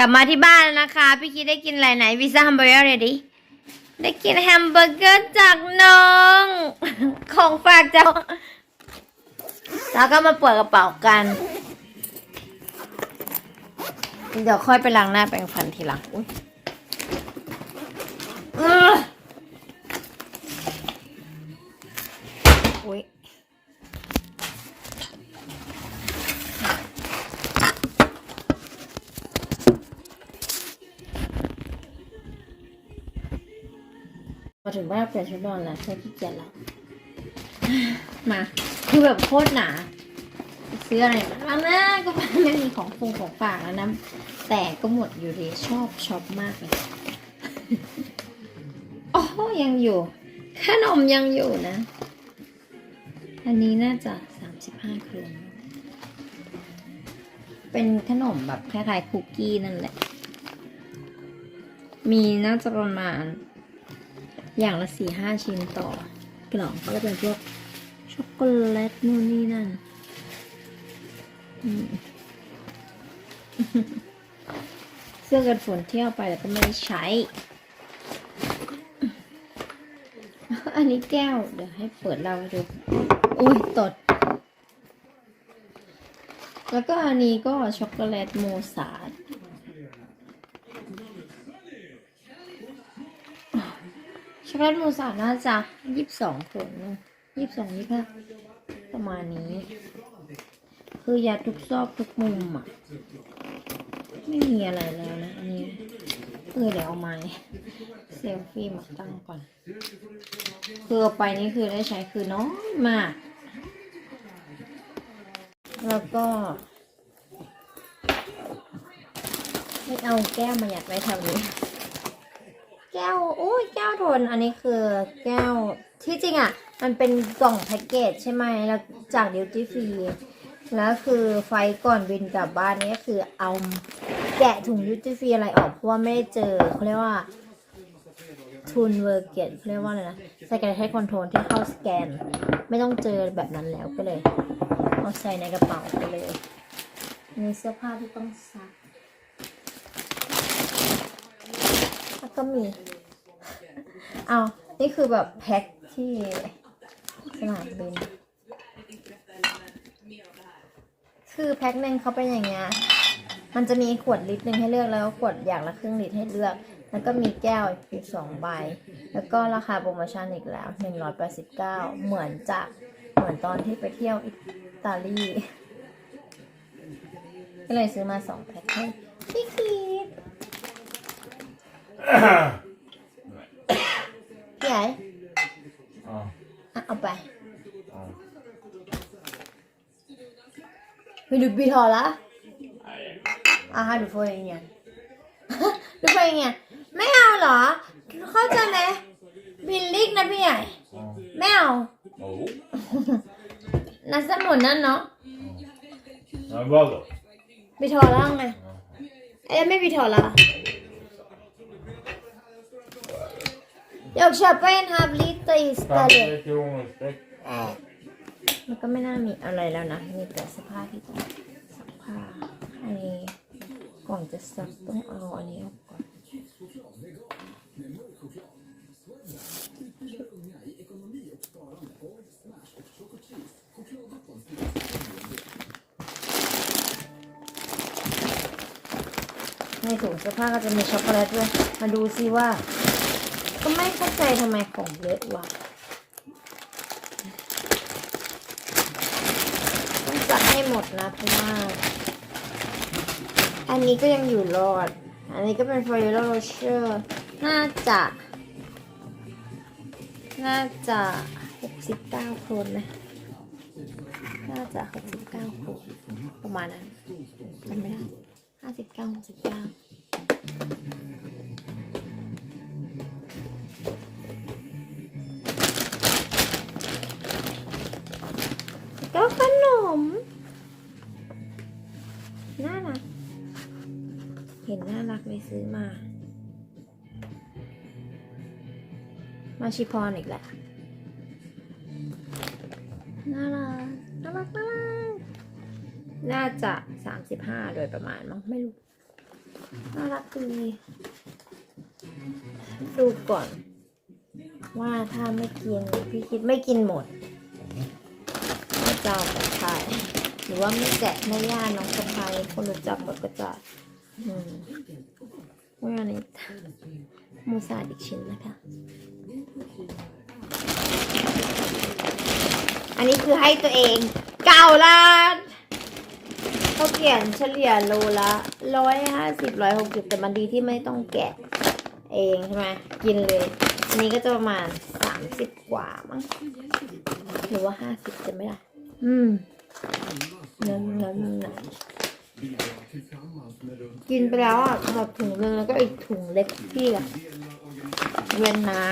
ลับมาที่บ้านนะคะ พี่คิดได้กินอะไรไหนวิซ่าแฮมเบอร์เกอร์เลยดิได้กินแฮมเบอร์เกอร์จากน้อง ของฝากจากแล้วก็มาเปิดกระเป๋ากัน เดี๋ยวค่อยไปล้างหน้าแปรงฟันทีหลังอุ๊ยอื้ย มาถึงบ้านเปลี่ยนชุดนอนแล้วใช้ขี้เกียจแล้ว มา คือแบบโคตรหนาซื้ออะไรมาบ้างนะก็ไม่มีของฟงของฝากแล้วนะ แต่ก็หมดอยู่ดีชอบช็อปมากเลยโอ้ยังอยู่ขนมยังอยู่นะ อันนี้น่าจะสามสิบห้าครนเป็นขนมแบบคล้ายๆคุกกี้นั่นแหละ มีน่าจะประมาณ อย่างละสี่ห้าชิ้นต่อกล่องก็จะเป็นพวกช็อกโกแลตนู่นนี่นั่นเสื้อกันฝนเที่ยวไปแต่ก็ไม่ได้ใช้ อันนี้แก้ว เดี๋ยวให้เปิดเราดู อุ้ยตด แล้วก็อันนี้ก็ช็อกโกแลตโมซาร์ ทช็อกโกแลตมูสาน่าจะยี่สิบสองคนยี่สิบสองยี่ห้าประมาณนี้ คือยัดทุกซอกทุกมุมอะ ไม่มีอะไรแล้วนะ อันนี้เออเดี๋ยวเอาไม้เซลฟี่มาตั้งก่อน คือไปนี่คือได้ใช้คือน้อยมาก แล้วก็ไม่เอาแก้วมาหยัดไว้แถวนี้ แก้วอุ้ยแก้วโทนอันนี้คือแก้วที่จริงอะ มันเป็นกล่องแพ็กเกจใช่ไหมแล้วจากดิวตี้ฟรีแล้วคือไฟก่อนบินกลับบ้านนี่ก็คือเอาแกะถุงดิวตี้ฟรีอะไรออกเพราะว่าไม่ได้เจอเขาเรียกว่าทุนเวอร์เกตเขาเรียกว่าอะไรนะสแกนให้คอนโทรลที่เข้าสแกน ไม่ต้องเจอแบบนั้นแล้วก็เลย เอาใส่ในกระเป๋าไปเลย มีเสื้อผ้าที่ต้องซัก แล้ว ก็มี เอานี่คือแบบแพ็คที่สนามบิน คือแพ็คหนึ่งเขาเป็นอย่างเงี้ย มันจะมีขวดลิตรหนึ่งให้เลือกแล้วก็ขวดอย่างละครึ่งลิตรให้เลือก แล้วก็มีแก้วอีกสองใบ แล้วก็ราคาโปรโมชั่นอีกแล้วหนึ่งร้อยแปดสิบเก้าเหมือนจะเหมือนตอนที่ไปเที่ยวอิตาลี ก็เลยซื้อมาสองแพ็คให้พี่คีด พี่ใหญ่ Ja. อะเอาไป ja. Vill du betala? Aha, du får ingen. du får ingen. ไม่เอาเหรอ เข้าใจไหมบิลลิกนะพี่ใหญ่ ja. ไม่เอา Jo. นัสมุนนั่นเนาะ Men vadå? บิทอล่างไงเอ้ยไม่บิทอละ อยาก köpa en halv liter istället Femtio kronor styck. มันก็ไม่น่ามีอะไรแล้วนะ มีแต่เสื้อผ้าที่ต้องซักผ้าอันนี้ก่อนจะซักต้องเอาอันนี้ออกก่อนในถุงเสื้อผ้าก็จะมีช็อกโกแลตด้วย มาดูซิว่า ก็ไม่เข้าใจทำไมของเยอะวะต้องจัดให้หมดนะเพราะว่าอันนี้ก็ยังอยู่รอด อันนี้ก็เป็นฟอยล์โรเชอร์ น่าจะ น่าจะหกสิบเก้าคนนะ น่าจะหกสิบเก้าคนประมาณนั้นจำไม่ได้ห้าสิบเก้าหกสิบเก้า ก็ขนม น่ารัก เห็นน่ารักเลยซื้อมา มาชิพรอีกแหละ น่ารัก น่ารักน่ารัก น่าจะสามสิบห้าโดยประมาณมั้งไม่รู้ น่ารักดีดูก่อน ว่าถ้าไม่กิน พี่คิดไม่กินหมด จะเอาไปขายหรือว่าไม่แกะไม่ย่าน้องสะพายคนรู้จักหมดก็จะอืมว่าอันนี้มูซาดอีกชิ้นนะคะ อันนี้คือให้ตัวเองเก่าล้านเขาเขียนเฉลี่ยโลละร้อยห้าสิบร้อยหกสิบแต่มันดีที่ไม่ต้องแกะเองใช่ไหมกินเลย อันนี้ก็จะประมาณสามสิบกว่ามั้งหรือว่าห้าสิบจะไม่ได้ อืมน้ำน้ำน้ำกินไปแล้วอะหมดถุงนึงแล้วก็อีกถุงเล็กพี่อะเวียนนา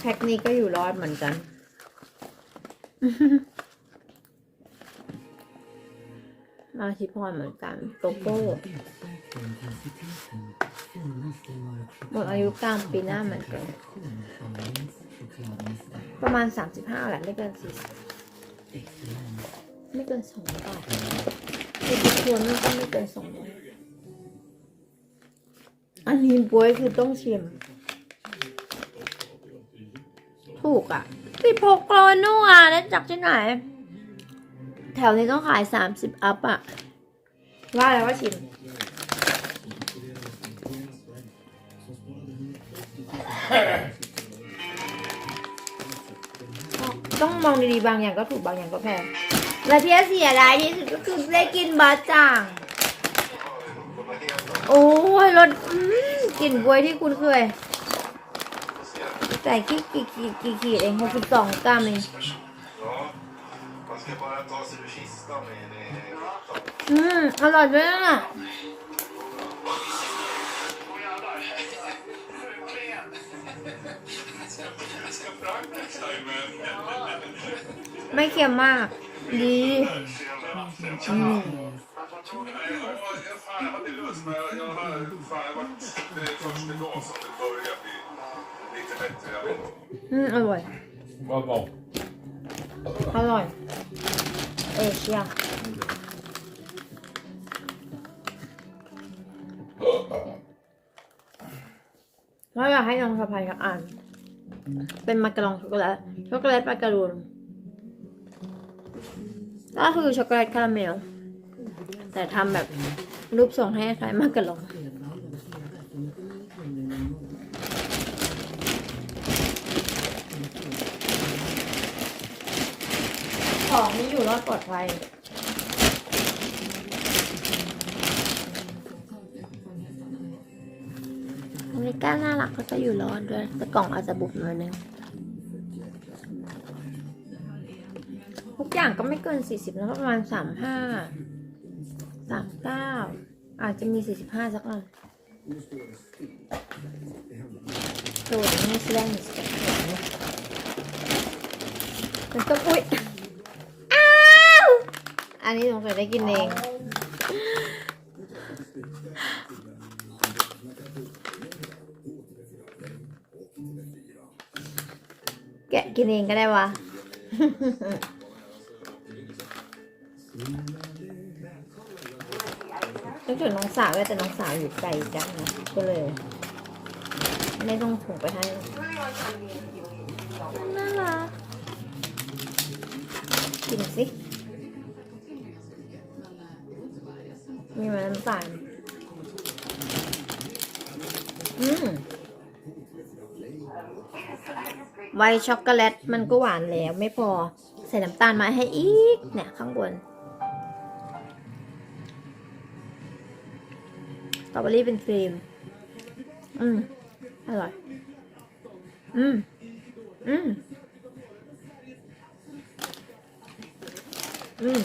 แพ็คนี้ก็อยู่รอดเหมือนกัน มาชิพรเหมือนกัน โตโก้ หมดอายุกลางปีหน้าเหมือนกัน ประมาณสามสิบห้าแหละไม่เกินสี่สิบไม่เกินสองบาทคือทุกคนมันก็ไม่เกินสองร้อยอันนี้บวยคือต้องชิม ถูกอะสิบหกโลนู่อะได้จากที่ไหน แถวนี้ต้องขายสามสิบอัพอะ ว่าอะไรว่าชิม ต้องมองดีๆ บางอย่างก็ถูกบางอย่างก็แพงและที่เสียดายที่สุดก็คือได้กินบาจ่าง โอ้ยรสอืมกลิ่นบวยที่คุณเคยใส่กี่กี่กี่กี่ขีดเองหกสิบสองกรัมเองอืมอร่อยด้วยอะ ไม่เค็มมาก ดีอืม Fan, jag var inte lust men jag, jag har fan, jag varit, det är första gången som det börjar bli lite bättre. Jag vet inte. อืมอร่อย Vad bra. อร่อย เอเชียแล้วอยากให้น้องสะพายกับอ่าน เป็นมาการองช็อกโกแลตช็อกโกแลตมาการูนก็คือช็อกโกแลตคาราเมล แต่ทำแบบรูปทรงให้คล้ายมาการองของนี่อยู่รอดปลอดภัย นิก้าน่ารักก็จะอยู่รอดด้วย แต่กล่องอาจจะบุบหน่อยนึงทุกอย่างก็ไม่เกิน 40นะประมาณ 35 39 อาจจะมี 45 สักอันตัวนี้แสดงมีสเต็ปเนี่ยมันก็อุ้ย อ้าว อันนี้สงสัยได้กินเอง กินเองก็ได้วะ นึกถึงน้องสาวแต่น้องสาวอยู่ไกลจังนะก็เลย ไม่ต้องถุงไปให้น่ารักกินสิ มีมันน้ำตาลอืม ไวท์ช็อกโกแลตมันก็หวานแล้วไม่พอใส่น้ำตาลมาให้อีกเนี่ยข้างบนสตรอเบอรี่เป็นครีม อืม อร่อย อืม อืม อืม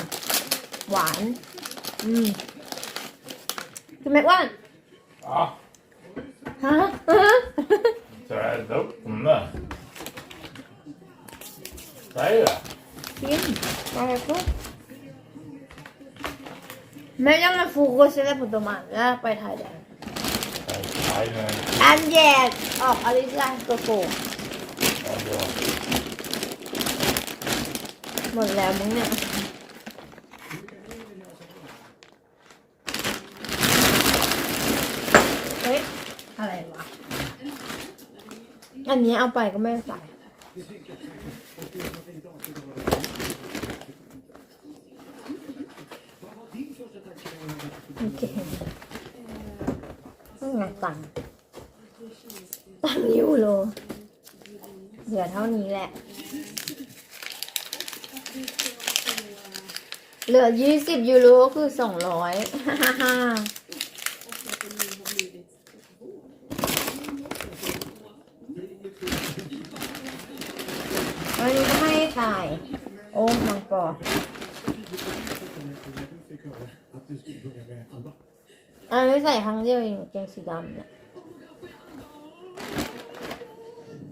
หวาน อืมคือไหมอ้วน Ja, ฮะ så är det upp den där. Säg det. กินอะไรก็ไม่ยังมาฟูก็เสร็จแล้วผมตัวมาแล้วไปถ่ายแดง Nej, nej. อันแยกออกอลิซาโกโก้ Ja, bra. หมดแล้วมึงเนี่ย เฮ้ย อะไรวะ อันนี้เอาไปก็ไม่ใส่โอเคนี่ไงตังตังยูโรเหลือเท่านี้แหละ เหลือยี่สิบยูโรคือสองร้อยฮ่าฮ่าฮ่าวันนี้ก็ไม่ให้ถ่าย โอ้มังกร อันนี้ใส่ครั้งเดียวเองเกงสีดำเนี่ย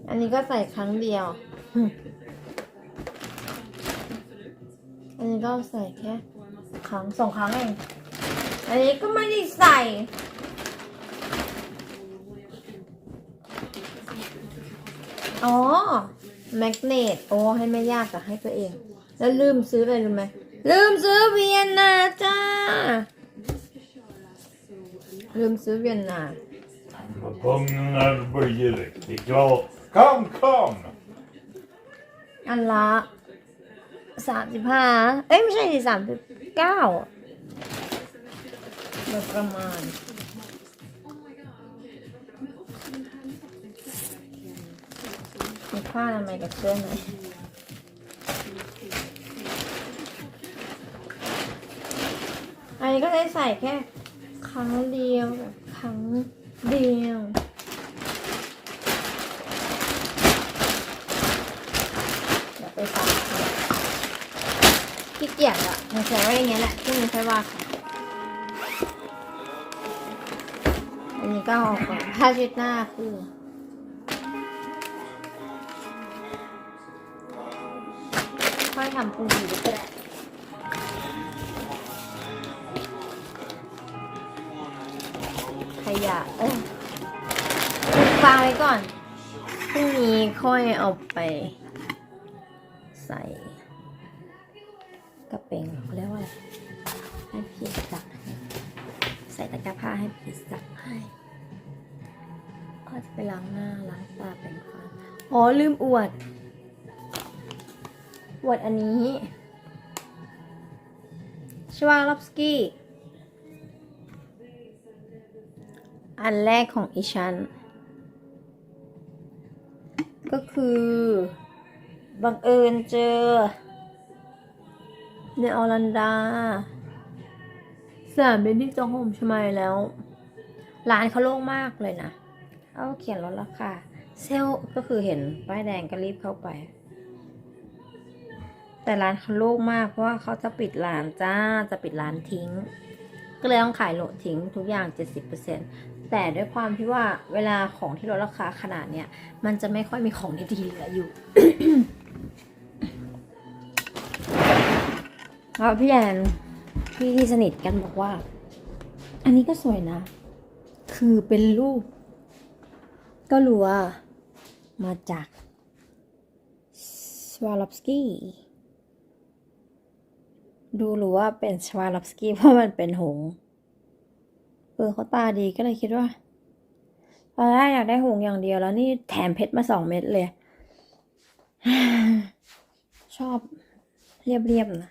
อันนี้ก็ใส่ครั้งเดียว อันนี้ก็ใส่แค่ครั้งสองครั้งเอง อันนี้ก็ไม่ได้ใส่ อ๋อ แมกเนต โอ้ให้ไม่ยากแต่ให้ตัวเอง แล้วลืมซื้ออะไรรู้ไหม ลืมซื้อเวียนนาจ้า ลืมซื้อเวียนนา Pungen blir riktigt glad. Kom, kom! อันละสามสิบห้าเอ้ย ไม่ใช่สามสิบเก้าโดยประมาณ มีผ้าทำไมยกับเสื้อไหน อันนี้ก็ได้ใส่แค่ครั้งเดียวแบบครั้งเดียวเดี๋ยวไปซักขี้เกียจอะมันใช้ไว้อย่างเงี้ยแหละที่มันใช้ว่าค่ะอันนี้ก็เอาก่อนผ้าเช็ดหน้าคือค่อยทำปูดีก็ได้ ค่อยเอาไปใส่กระเป๋งเรียกว่าอะไรให้พี่ซักใส่ตะกร้าผ้าให้พี่ซักให้ก็จะไปล้างหน้าล้างตาแปรงฟันอ๋อลืมอวด อวดอันนี้ชวาลอฟสกี้ อันแรกของอีชัน ก็คือบังเอิญเจอ ในออรันดาสนามบินที่จองโฮมใช่ไหมแล้ว ร้านเขาโล่งมากเลยนะเอาเขียนลดราคาเซลก็คือเห็นป้ายแดงก็รีบเข้าไป แต่ร้านเขาโล่งมากเพราะว่าเขาจะปิดร้านจ้าจะปิดร้านทิ้ง ก็เลยต้องขายโหลทิ้งทุกอย่าง 70% แต่ด้วยความที่ว่าเวลาของที่ลดราคาขนาดเนี้ยมันจะไม่ค่อยมีของดีๆเหลืออยู่แล้วพี่แอนพี่ที่สนิทกันบอกว่า อันนี้ก็สวยนะ คือเป็นรูป ก็รู้ว่ามาจากสวาลอฟสกี้ดูรู้ว่าเป็นสวาลอฟสกี้เพราะมันเป็นหง ออเขาตาดีก็เลยคิดว่าตอนแรกอยากได้หงอย่างเดียวแล้วนี่แถมเพชรมาสองเม็ดเลย ชอบเรียบๆนะ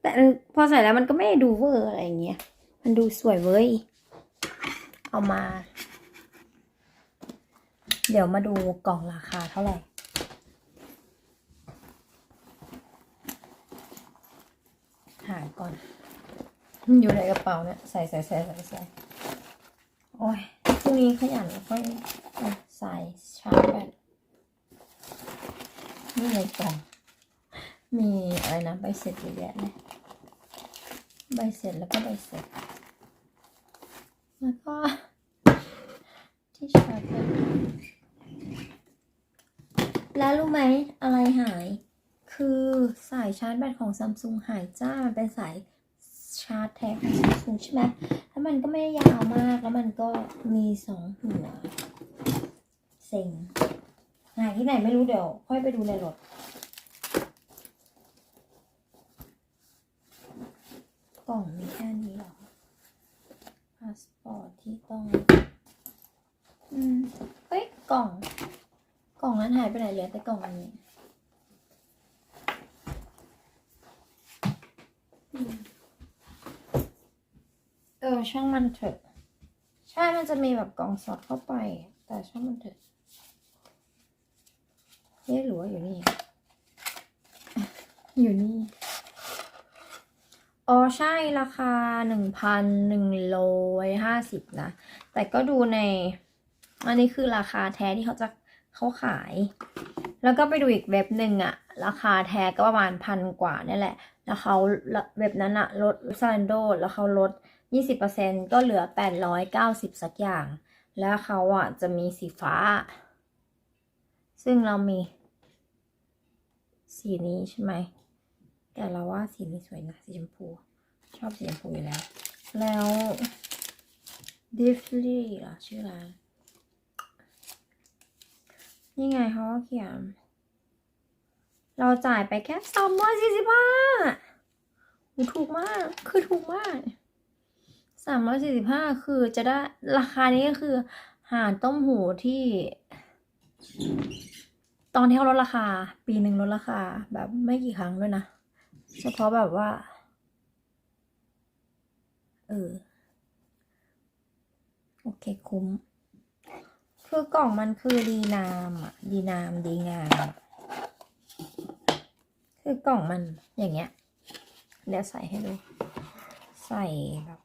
แต่พอใส่แล้วมันก็ไม่ด้ดูเวอร์อะไรอย่างเงี้ย มันดูสวยเว้ย เอามา เดี๋ยวมาดูกล่องราคาเท่าไหร่หาก่อน อยู่ในกระเป๋าเนี่ย ใส่ใส่ใส่ใส่ใส่ โอ้ยพรุ่งนี้ขยันแล้วค่อยเอาใส่ชาร์จแบตนี่ในกล่อง มีอะไรนะใบเสร็จเยอะแยะเลยใบเสร็จแล้วก็ใบเสร็จ แล้วก็ที่ชาร์จแบตแล้วรู้ไหมอะไรหาย คือสายชาร์จแบตของซัมซุงหายจ้ามันเป็นสายาร์จแท้ของซัมซุงใช่ไหมแล้วมันก็ไม่ได้ยาวมาก แล้วมันก็มีสองหัวเซ็งหายที่ไหนไม่รู้เดี๋ยว ค่อยไปดูในรถกล่องมีแค่นี้หรอพาสปอร์ตที่ต้อง อืมเฮ้ยกล่อง กล่องนั้นหายไปไหนเหลือแต่กล่องอันนี้อืม เออช่างมันเถอะ ใช่มันจะมีแบบกล่องสอดเข้าไป แต่ช่างมันเถอะเอ๊ะหรือว่าอยู่นี่ อยู่นี่ อ๋อใช่ราคาหนึ่งพันหนึ่งร้อยห้าสิบนะ แต่ก็ดูใน อันนี้คือราคาแท้ที่เขาจะเขาขาย แล้วก็ไปดูอีกเว็บหนึ่งอะราคาแท้ก็ประมาณพันกว่านี่แหละ แล้วเขาเว็บนั้นอะลดซานโดแล้วเขาลด ยี่สิบเปอร์เซ็นก็เหลือแปดร้อยเก้าสิบสักอย่าง แล้วเขาอะจะมีสีฟ้า ซึ่งเรามี สีนี้ใช่ไหม แต่เราว่าสีนี้สวยนะ สีชมพู ชอบสีชมพูอยู่แล้ว แล้วดิฟลี่เหรอ ชื่อร้านนี่ไงเขาเขียน เราจ่ายไปแค่สามร้อยสี่สิบห้าถูกมาก คือถูกมาก สามร้อยสี่สิบห้าคือจะได้ราคานี้ก็คือหารต้มหูที่ ตอนที่เขาลดราคา ปีหนึ่งลดราคา แบบไม่กี่ครั้งด้วยนะ เฉพาะแบบว่า เออ โอเคคุ้ม คือกล่องมันคือดีนามอะ ดีนามดีงามคือกล่องมันอย่างเงี้ย เดี๋ยวใส่ให้ดู ใส่แบบ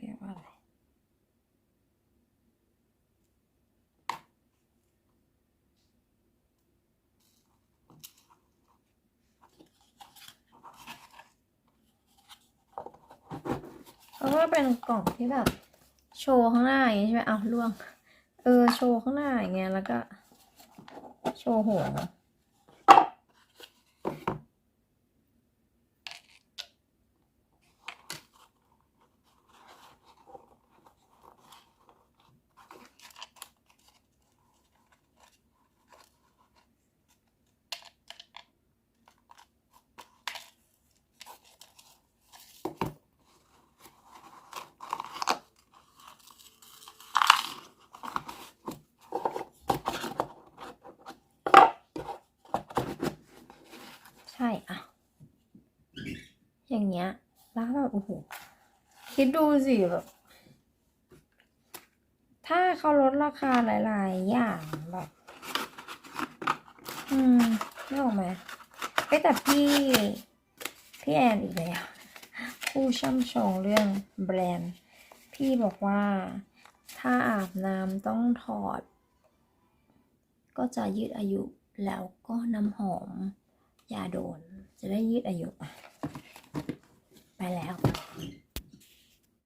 เรียกว่าอะไร แล้ว กล่องที่แบบ โชว์ข้างหน้าอย่างนี้ใช่ไหมเอาล่วง เออ โชว์ข้างหน้าอย่างเงี้ยแล้วก็ โชว์หัวช่อะ อย่างเงี้ยแล้วแบบโอ้โหคิดดูสิแบบถ้าเขาลดราคาหลาย ๆ อย่างแบบอืมไม่ออกไหมเอ้ยแต่พี่พี่แอนอีกแล้วผู้ช่ำชองเรื่องแบรนด์ พี่บอกว่าถ้าอาบน้ำต้องถอด ก็จะยืดอายุแล้วก็น้ำหอมยาโดน จะได้ยืดอายุ ไปแล้ว